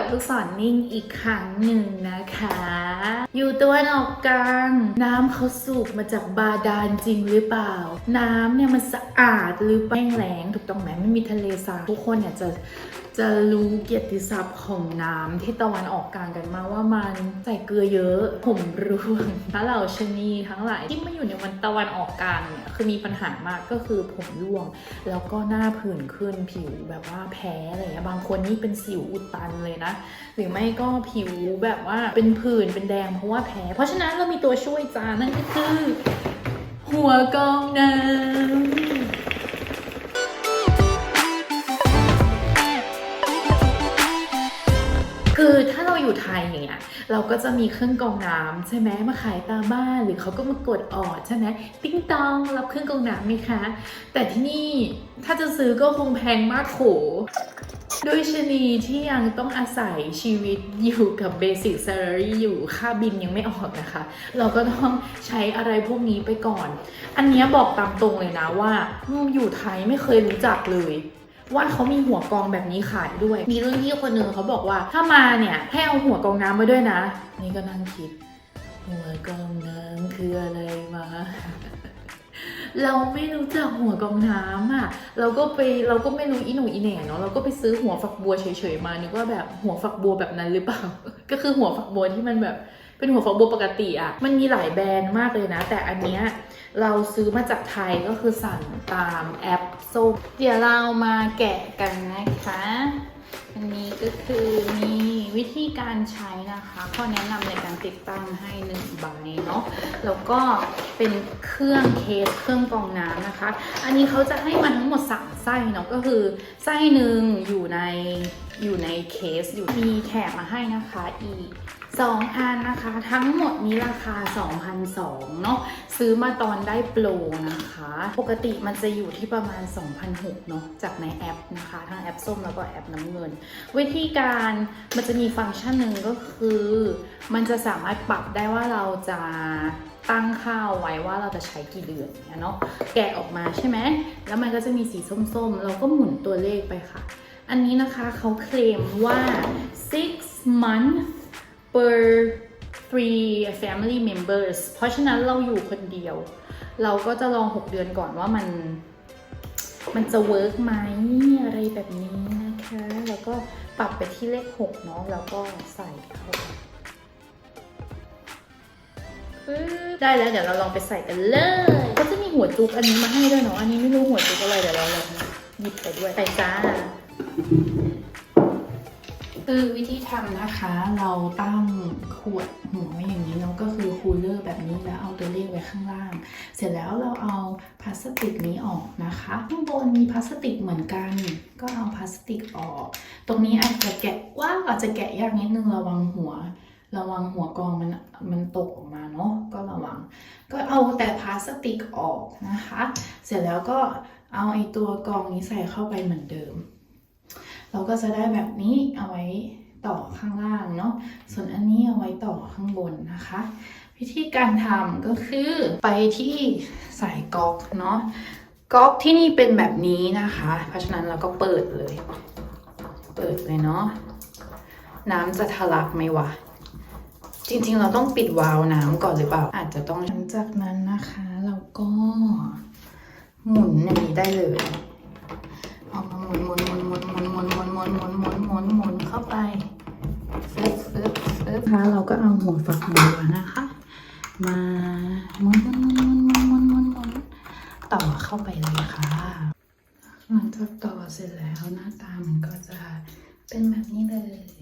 กับลูกศรนิ่งอีกครั้งหนึ่งนะคะ อยู่ตัวนออกกลางน้ำเขาสูบมาจากบาดาลจริงหรือเปล่า น้ำเนี่ยมันสะอาดหรือแป้งแหลงถูกต้องไหมไม่มีทะเลสาบทุกคนเนี่ยจะจะรู้เกียรติศัพท์ของน้ำที่ตะวันออกกลางกันมาว่ามันใส่เกลือเยอะ ผมร่วงถ้าเราชนีทั้งหลายที่มาอยู่ในวันตะวันออกกลางเนี่ยคือมีปัญหามากก็คือผมร่วง แล้วก็หน้าผื่นขึ้นผิวแบบว่าแพ้อะไรเงี้ยบางคนนี่เป็นสิวอุดตันเลยนะ หรือไม่ก็ผิวแบบว่าเป็นผื่นเป็นแดงเพราะว่าแพ้ เพราะฉะนั้นเรามีตัวช่วยจ้านั่นก็คือ หัวกองน้ำ คือถ้าเราอยู่ไทยอย่างเงี้ยเราก็จะมีเครื่องกรองน้ำใช่ไหมมาขายตามบ้านหรือเขาก็มากดออดใช่ไหมติ้งตองรับเครื่องกรองน้ำไหมคะ แต่ที่นี่ถ้าจะซื้อก็คงแพงมากโขด้วยชนีที่ยังต้องอาศัยชีวิตอยู่กับเบสิ c ซ a l a r y อยู่ค่าบินยังไม่ออกนะคะ เราก็ต้องใช้อะไรพวกนี้ไปก่อน อันนี้บอกตามตรงเลยนะว่าอยู่ไทยไม่เคยรู้จักเลย ว่าเขามีหัวกองแบบนี้ขายด้วย มีรุ่นพี่คนหนึ่งเขาบอกว่า ถ้ามาเนี่ยให้เอาหัวกองน้ำมาด้วยนะ นี่ก็นั่งคิด หัวกองน้ำคืออะไรวะเราไม่รู้จักหัวกองน้ำอะ เราก็ไปเราก็ไม่รู้อีหนูอีแหน่เนาะ เราก็ไปซื้อหัวฝักบัวเฉยๆมานึกว่าแบบหัวฝักบัวแบบนั้นหรือเปล่า ก็คือหัวฝักบัวที่มันแบบเป็นหัวฝักบัวปกติอะ มันมีหลายแบรนด์มากเลยนะ แต่อันเนี้ย เราซื้อมาจากไทยก็คือสั่งตามแอปส้มเดี๋ยวเรามาแกะกันนะคะ อันนี้ก็คือมีวิธีการใช้นะคะข้อแนะนำในการติดตั้งให้หนึ่งใบเนาะแล้วก็เป็นเครื่องเคสเครื่องกรองน้ำนะคะ อันนี้เขาจะให้มาทั้งหมดสามไส้เนาะก็คือไส้หนึ่งอยู่ในอยู่ในเคสอยู่มีแถมมาให้นะคะอีก สองอันนะคะ ทั้งหมดนี้ราคา2,200เนาะซื้อมาตอนได้โปรนะคะ ปกติมันจะอยู่ที่ประมาณ2,600เนาะจากในแอปนะคะ ทั้งแอปส้มแล้วก็แอปน้ำเงิน วิธีการมันจะมีฟังก์ชันหนึ่งก็คือ มันจะสามารถปรับได้ว่าเราจะตั้งค่าไว้ว่าเราจะใช้กี่เดือนเนี่ยเนาะแกะออกมาใช่ไหมแล้วมันก็จะมีสีส้มๆ เราก็หมุนตัวเลขไปค่ะ อันนี้นะคะเขาเคลมว่า six month per three family members เพราะฉะนั้นเราอยู่คนเดียว เราก็จะลอง 6 เดือนก่อนว่ามัน มันจะเวิร์กไหมอะไรแบบนี้นะคะ แล้วก็ปรับไปที่เลข 6 เนาะแล้วก็ใส่เข้าได้แล้วเดี๋ยวเราลองไปใส่กันเลย ก็จะมีหัวจุกอันนี้มาให้ด้วยเนาะอันนี้ไม่รู้หัวจุกอะไรเดี๋ยวเราลองหยิบไปด้วยไปจ้า คือวิธีทำนะคะ เราตั้งขวดหัวไว้อย่างนี้เนาะก็คือคูลเลอร์แบบนี้แล้วเอาตัวเลขไว้ข้างล่าง เสร็จแล้วเราเอาพลาสติกนี้ออกนะคะข้างบนมีพลาสติกเหมือนกัน ก็เอาพลาสติกออก ตรงนี้อาจจะแกะว่าอาจจะแกะยากนิดนึงระวังหัว ระวังหัวกองมันมันตกออกมาเนาะก็ระวัง ก็เอาแต่พลาสติกออกนะคะ เสร็จแล้วก็เอาไอตัวกองนี้ใส่เข้าไปเหมือนเดิม เราก็จะได้แบบนี้เอาไว้ต่อข้างล่างเนาะ ส่วนอันนี้เอาไว้ต่อข้างบนนะคะ วิธีการทำก็คือไปที่สายก๊อกเนาะ ก๊อกที่นี่เป็นแบบนี้นะคะ เพราะฉะนั้นเราก็เปิดเลย เปิดเลยเนาะ น้ำจะทะลักไหมวะ จริงๆ เราต้องปิดวาล์วน้ำก่อนหรือเปล่า อาจจะต้องหลังจากนั้นนะคะ เราก็หมุนอย่างนี้ได้เลย เอามาหมุนหมุนหมุนหมุนหมุนหมุนหมุนหมุนหมุนหมุนหมุนหมุนเข้าไปฟึบฟึบฟึบค่ะเราก็เอาหัวฝักบัวนะคะ มาหมุนหมุนหมุนหมุนหมุนหมุนหมุนหมุนต่อเข้าไปเลยค่ะหลังจากต่อเสร็จแล้วหน้าตามันก็จะเป็นแบบนี้เลย